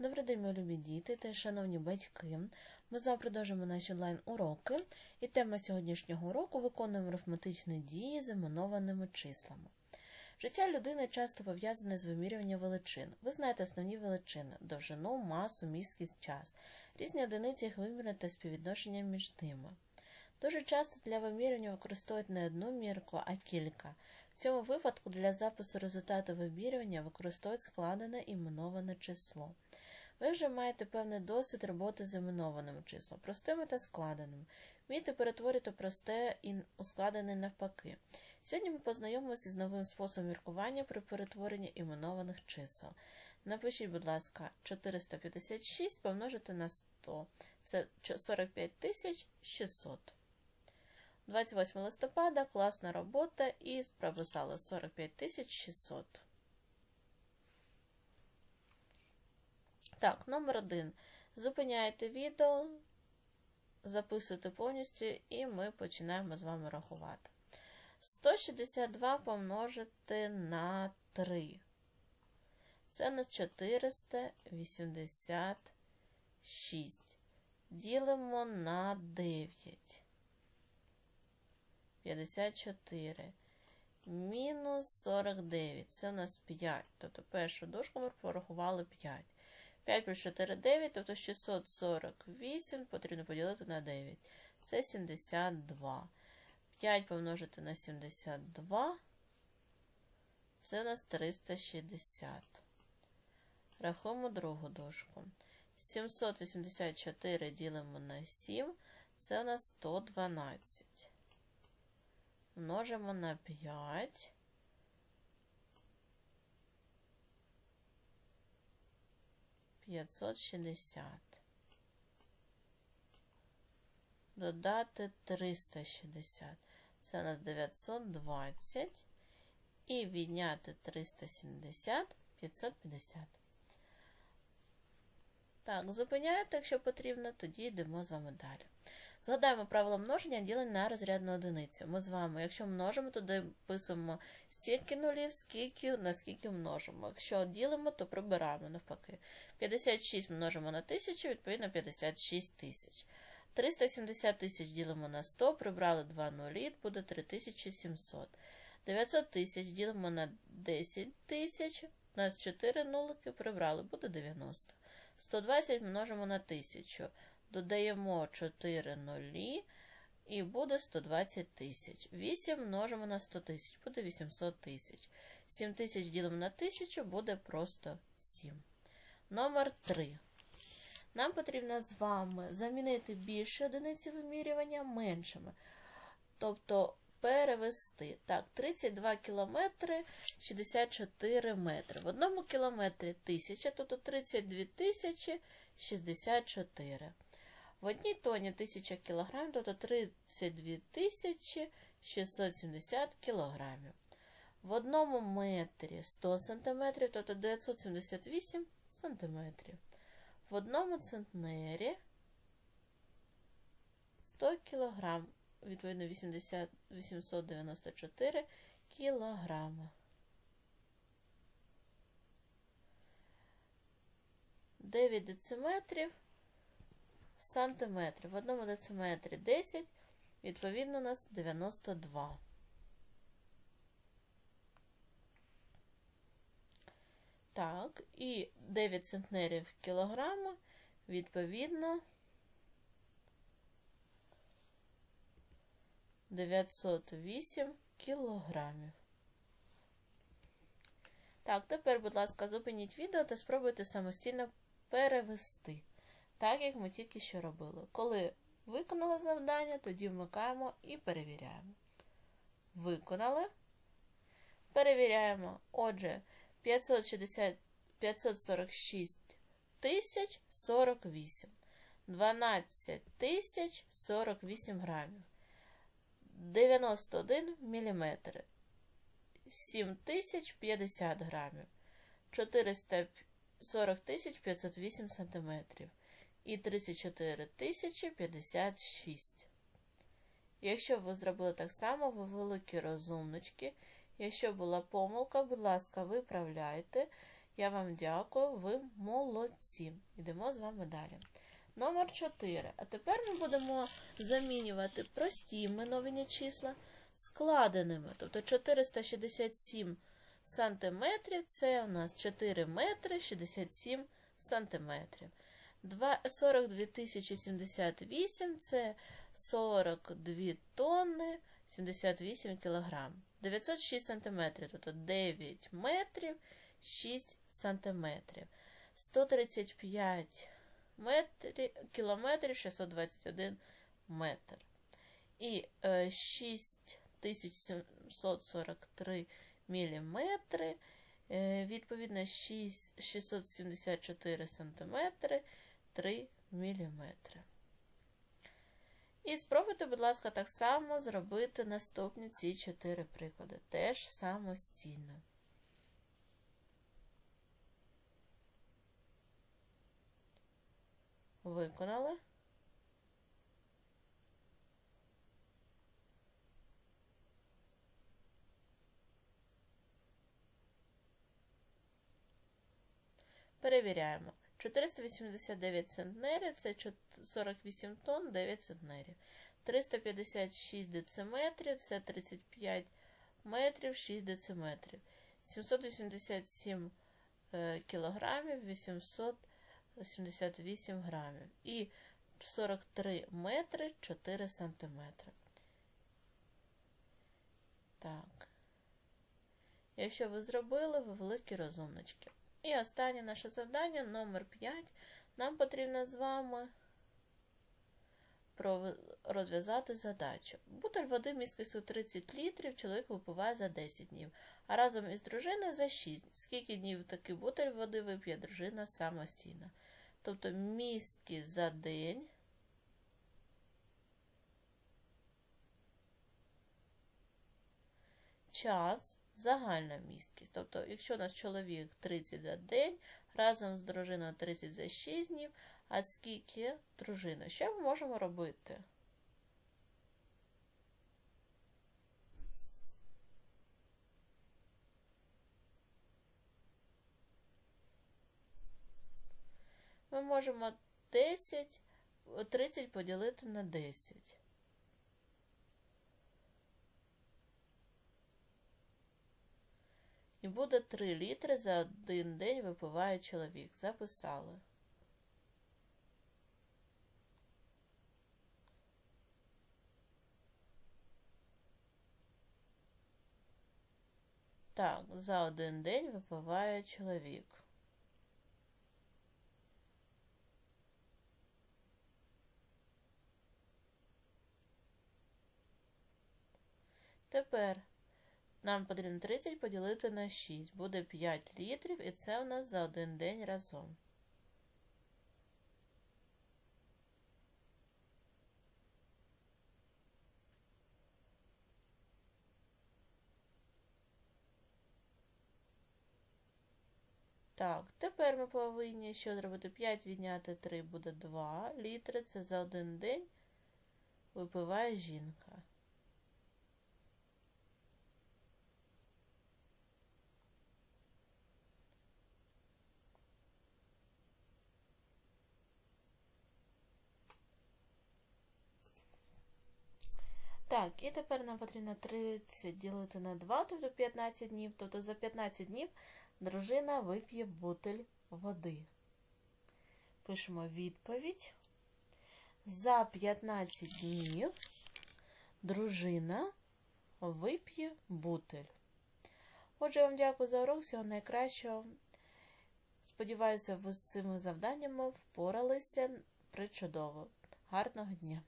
Добрий день, мої любі діти та шановні батьки. Ми з вами продовжуємо наші онлайн-уроки, і тема сьогоднішнього уроку виконуємо арифметичні дії з іменованими числами. Життя людини часто пов'язане з вимірюванням величин. Ви знаєте основні величини довжину, масу, місткість, час, різні одиниці їх виміру та співвідношення між ними. Дуже часто для вимірювання використовують не одну мірку, а кілька. В цьому випадку для запису результату вимірювання використовують складене іменоване число. Ви вже маєте певний досвід роботи з іменованими числами, простими та складеними. Вмієте перетворити просте і у складене навпаки. Сьогодні ми познайомимося з новим способом міркування при перетворенні іменованих чисел. Напишіть, будь ласка, 456 помножити на 100. Це 45 600. 28 листопада класна робота і прописали 45 600. Так, номер один. Зупиняєте відео, записуєте повністю, і ми починаємо з вами рахувати. 162 помножити на 3. Це на 486. Ділимо на 9. 54. Мінус 49. Це у нас 5. Тобто першу дужку ми порахували 5. 5 плюс 4 9, тобто 648 потрібно поділити на 9. Це 72. 5 помножити на 72. Це у нас 360. Рахуємо другу дужку. 784 ділимо на 7. Це у нас 112. Множимо на 5. П'ятсот шістдесят. Додати 360. Це у нас 920. І відняти 370 550. Так, зупиняєте, якщо потрібно, тоді йдемо з вами далі. Згадаємо правило множення ділення на розрядну одиницю. Ми з вами, якщо множимо, то писуємо стільки нулів, скільки, наскільки множимо. Якщо ділимо, то прибираємо навпаки. 56 множимо на 1000, відповідно 56 тисяч. 370 тисяч ділимо на 100, прибрали 2 нулі, буде 3700. 900 тисяч ділимо на 10 тисяч, у нас 4 нулики, прибрали, буде 90. 120 множимо на 1000. Додаємо 4 нулі і буде 120 тисяч. 8 множимо на 100 тисяч, буде 800 тисяч. 7 тисяч ділимо на 1000, буде просто 7. Номер 3. Нам потрібно з вами замінити більші одиниці вимірювання меншими. Тобто перевести. Так, 32 кілометри 64 метри. В одному кілометрі 1000, тобто 32 тисячі 64. В одній тоні 1000 кг, тобто 32 тисячі 670 кг. В одному метрі 100 см, тобто 978 см. В одному центнері 100 кг, відповідно 80, 894 кілограми. 9 дециметрів сантиметрів. В одному дециметрі 10, відповідно, у нас 92. Так, і 9 центнерів кілограма, відповідно, 908 кілограмів. Так, тепер, будь ласка, зупиніть відео та спробуйте самостійно перевести так як ми тільки що робили. Коли виконали завдання, тоді вмикаємо і перевіряємо. Виконали. Перевіряємо. Отже, 560, 546 тисяч 48. 12 тисяч 48 грамів. 91 міліметр. 7 тисяч 50 грамів. 440 тисяч 508 сантиметрів і 34 тисячі 56. Якщо ви зробили так само, ви великі розумнички. Якщо була помилка, будь ласка, виправляйте. Я вам дякую, ви молодці. Йдемо з вами далі. Номер 4. А тепер ми будемо замінювати прості іменовані числа складеними. Тобто 467 сантиметрів це у нас 4 метри 67 сантиметрів. Два- 42 тисячі 78 це 42 тонни 78 кілограм. 906 сантиметрів, тобто 9 метрів 6 сантиметрів. 135 метрів, кілометрів 621 метр. І е, 6743 міліметри, е, відповідно 6, 674 сантиметри, 3 міліметри. І спробуйте, будь ласка, так само зробити наступні ці чотири приклади. Теж самостійно. Виконали. Перевіряємо. 489 центнерів це 48 тонн 9 центнерів. 356 дециметрів це 35 метрів 6 дециметрів. 787 е, кілограмів 878 грамів. І 43 метри 4 сантиметри. Так. Якщо ви зробили, ви великі розумнички. І останнє наше завдання, номер 5. Нам потрібно з вами розв'язати задачу. Бутель води місткістю 30 літрів чоловік випиває за 10 днів, а разом із дружиною за 6. Скільки днів такий бутель води вип'є дружина самостійно? Тобто містки за день. Час загальна місткість. Тобто, якщо у нас чоловік 30 за день, разом з дружиною 30 за 6 днів, а скільки дружина? Що ми можемо робити? Ми можемо 10, 30 поділити на 10. І буде 3 літри за один день випиває чоловік. Записали. Так, за один день випиває чоловік. Тепер нам потрібно 30 поділити на 6. Буде 5 літрів, і це у нас за один день разом. Так, тепер ми повинні що зробити? 5 відняти 3 буде 2 літри. Це за один день випиває жінка. Так, і тепер нам потрібно 30 ділити на 2, тобто 15 днів. Тобто за 15 днів дружина вип'є бутиль води. Пишемо відповідь. За 15 днів дружина вип'є бутиль. Отже, вам дякую за урок. Всього найкращого. Сподіваюся, ви з цими завданнями впоралися причудово. Гарного дня!